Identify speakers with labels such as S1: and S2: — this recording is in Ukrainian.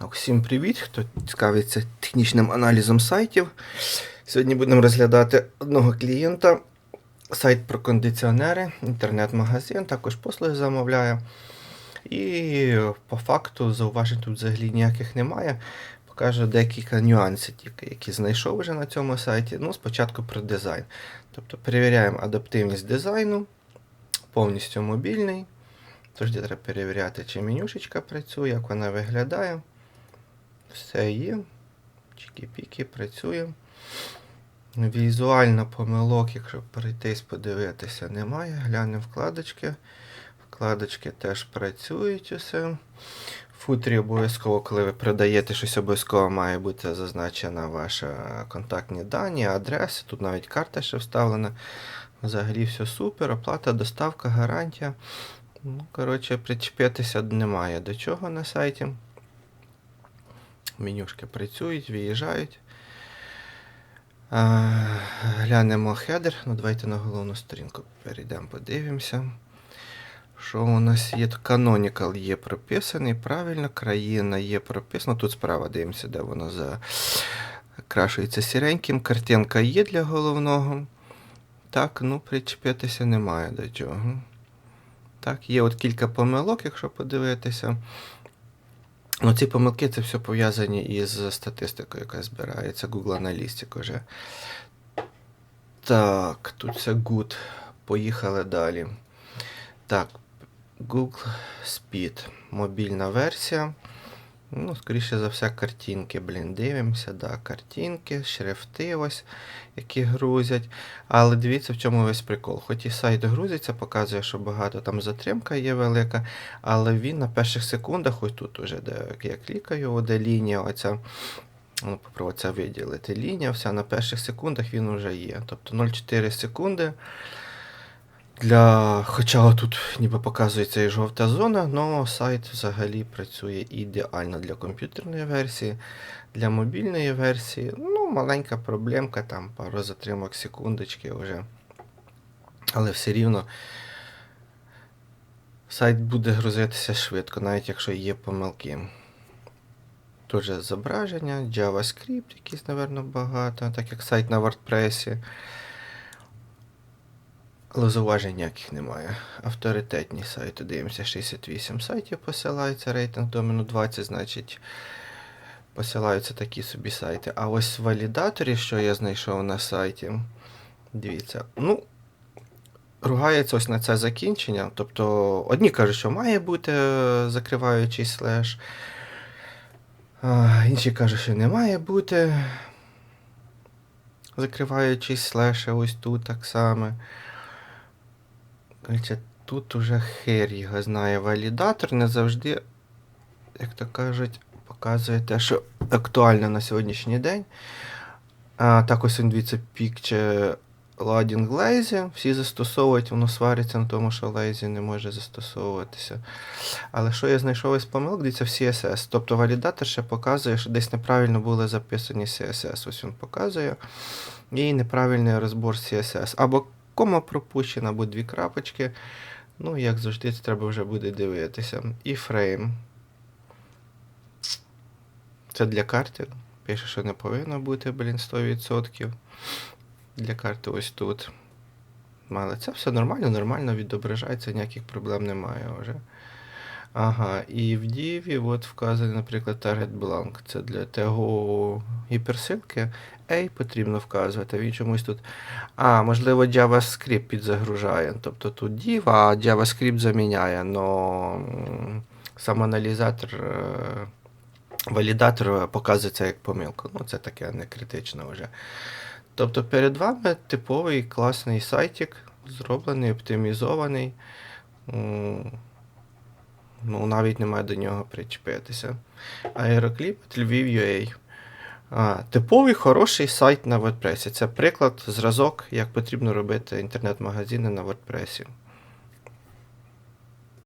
S1: Всім привіт, хто цікавиться технічним аналізом сайтів. Сьогодні будемо розглядати одного клієнта, сайт про кондиціонери, інтернет-магазин, також послуги замовляє. І по факту зауважень тут взагалі ніяких немає. Покажу декілька нюансів, тільки, які знайшов вже на цьому сайті. Ну, спочатку про дизайн. Тобто перевіряємо адаптивність дизайну, повністю мобільний. Тож треба перевіряти, чи менюшечка працює, як вона виглядає. Все є. Чікі-піки, працює. Візуально помилок, якщо перейтись, подивитися, немає. Глянемо вкладочки. Вкладочки теж працюють усе. В футрі обов'язково, коли ви продаєте щось, обов'язково має бути зазначена ваша контактні дані, адреси. Тут навіть карта ще вставлена. Взагалі все супер. Оплата, доставка, гарантія. Ну, коротше, причепитися немає до чого на сайті. Менюшки працюють, виїжджають. Глянемо хедер. Ну, давайте на головну сторінку перейдемо, подивимося. Що у нас є? Canonical є прописаний, правильно, країна є прописана. Тут справа дивимося, де воно закрашується сіреньким. Картинка є для головного. Так, ну, причепитися немає до чого. Так, є от кілька помилок, якщо подивитися. Ну, ці помилки це все пов'язані із статистикою, яка збирається. Google Analytics вже. Так, тут це good. Поїхали далі. Так, Google Speed. Мобільна версія. Ну, скоріше за все, картинки, блін, дивимося, да, картинки, шрифти ось, які грузять. Але дивіться, в чому весь прикол. Хоч і сайт грузиться, показує, що багато там затримка є велика, але він на перших секундах, ось тут уже, де я клікаю, де лінія, оця, ну, попробую це виділити. Лінія, вся на перших секундах він вже є. Тобто 0,4 секунди. Для, Хоча тут ніби показується і жовта зона, але сайт взагалі працює ідеально для комп'ютерної версії, для мобільної версії. Ну, маленька проблемка, там пару затримок секундочки вже. Але все рівно сайт буде грузитися швидко, навіть якщо є помилки. Тут же зображення, JavaScript, якийсь, напевно, багато, так як сайт на WordPress. Але зауважень ніяких немає. Авторитетні сайти. Дивимося, 68 сайтів посилається, рейтинг домену 20, значить посилаються такі собі сайти. А ось валідаторі, що я знайшов на сайті, дивіться, ну, ругається ось на це закінчення. Тобто, одні кажуть, що має бути е, закриваючий слеш, інші кажуть, що не має бути закриваючий слеш, ось тут так само. Короче, тут уже хер його знає валідатор, не завжди, як то кажуть, показує те, що актуально на сьогоднішній день. А, Так ось він дивіться, пікче ладінг Lazy. Всі застосовують, воно свариться на тому, що Lazy не може застосовуватися. Але що я знайшов із помилок, дивіться в CSS. Тобто валідатор ще показує, що десь неправильно були записані CSS. Ось він показує. І неправильний розбор CSS. Або кома пропущена, або дві крапочки. Ну, як завжди, це треба вже буде дивитися. І фрейм. Це для карти. Пише, що не повинно бути, блін, 100%. Для карти ось тут. Але це все нормально, нормально відображається, ніяких проблем немає вже. Ага, і в Div от вказаний, наприклад, target blank. Це для того гіперсилки. A потрібно вказувати, він чомусь тут. А, можливо, JavaScript підзагружає. Тобто тут div, а JavaScript заміняє, но сам аналізатор, е, валідатор показує це як помилку. Ну, це таке не критично вже. Тобто перед вами типовий класний сайтик, зроблений, оптимізований. Ну, навіть немає до нього причепитися. Аерокліп Lviv.ua. Типовий хороший сайт на WordPress. Це приклад, зразок, як потрібно робити інтернет-магазини на WordPress.